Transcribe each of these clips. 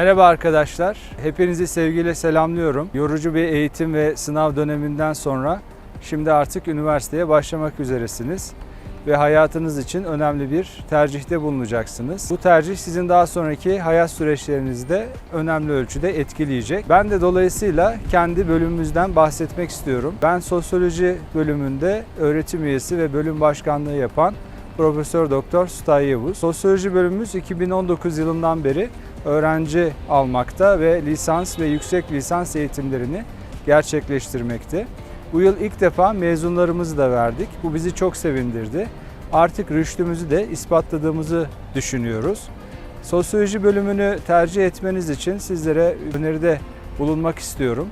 Merhaba arkadaşlar. Hepinizi sevgiyle selamlıyorum. Yorucu bir eğitim ve sınav döneminden sonra şimdi artık üniversiteye başlamak üzeresiniz ve hayatınız için önemli bir tercihte bulunacaksınız. Bu tercih sizin daha sonraki hayat süreçlerinizde önemli ölçüde etkileyecek. Ben de dolayısıyla kendi bölümümüzden bahsetmek istiyorum. Ben sosyoloji bölümünde öğretim üyesi ve bölüm başkanlığı yapan Profesör Doktor Sutay Yavuz. Sosyoloji bölümümüz 2019 yılından beri öğrenci almakta ve lisans ve yüksek lisans eğitimlerini gerçekleştirmekte. Bu yıl ilk defa mezunlarımızı da verdik. Bu bizi çok sevindirdi. Artık rüştümüzü de ispatladığımızı düşünüyoruz. Sosyoloji bölümünü tercih etmeniz için sizlere öneride bulunmak istiyorum.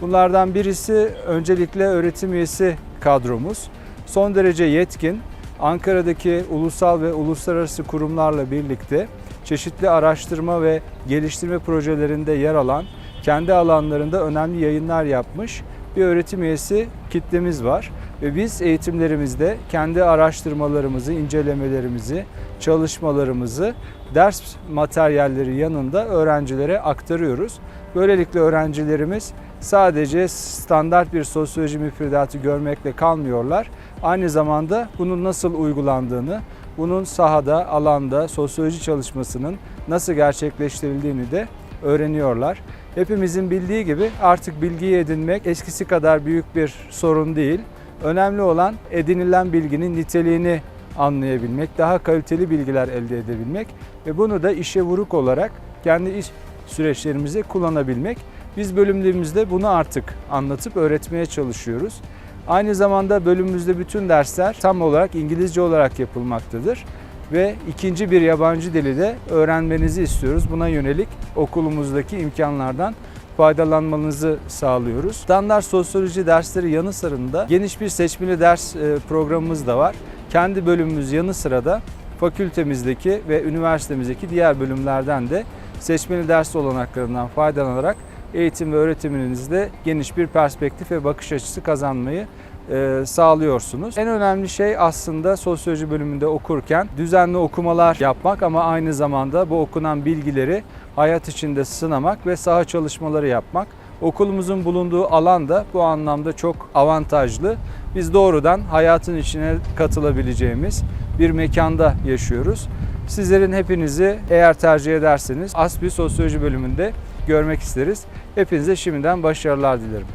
Bunlardan birisi öncelikle öğretim üyesi kadromuz. Son derece yetkin, Ankara'daki ulusal ve uluslararası kurumlarla birlikte çeşitli araştırma ve geliştirme projelerinde yer alan, kendi alanlarında önemli yayınlar yapmış bir öğretim üyesi kitlemiz var. Ve biz eğitimlerimizde kendi araştırmalarımızı, incelemelerimizi, çalışmalarımızı ders materyalleri yanında öğrencilere aktarıyoruz. Böylelikle öğrencilerimiz sadece standart bir sosyoloji müfredatı görmekle kalmıyorlar. Aynı zamanda bunun nasıl uygulandığını, bunun sahada, alanda sosyoloji çalışmasının nasıl gerçekleştirildiğini de öğreniyorlar. Hepimizin bildiği gibi artık bilgiyi edinmek eskisi kadar büyük bir sorun değil. Önemli olan edinilen bilginin niteliğini anlayabilmek, daha kaliteli bilgiler elde edebilmek ve bunu da işe vuruk olarak kendi iş süreçlerimizi kullanabilmek. Biz bölümlerimizde bunu artık anlatıp öğretmeye çalışıyoruz. Aynı zamanda bölümümüzde bütün dersler tam olarak İngilizce olarak yapılmaktadır ve ikinci bir yabancı dili de öğrenmenizi istiyoruz. Buna yönelik okulumuzdaki imkanlardan faydalanmanızı sağlıyoruz. Standart sosyoloji dersleri yanı sırasında geniş bir seçmeli ders e, programımız da var. Kendi bölümümüz yanı sıra da fakültemizdeki ve üniversitemizdeki diğer bölümlerden de seçmeli ders olanaklarından faydalanarak eğitim ve öğretiminizde geniş bir perspektif ve bakış açısı kazanmayı e, sağlıyorsunuz. En önemli şey aslında sosyoloji bölümünde okurken düzenli okumalar yapmak ama aynı zamanda bu okunan bilgileri hayat içinde sınamak ve saha çalışmaları yapmak. Okulumuzun bulunduğu alan da bu anlamda çok avantajlı. Biz doğrudan hayatın içine katılabileceğimiz bir mekanda yaşıyoruz. Sizlerin hepinizi eğer tercih ederseniz ASPİ Sosyoloji bölümünde görmek isteriz. Hepinize şimdiden başarılar dilerim.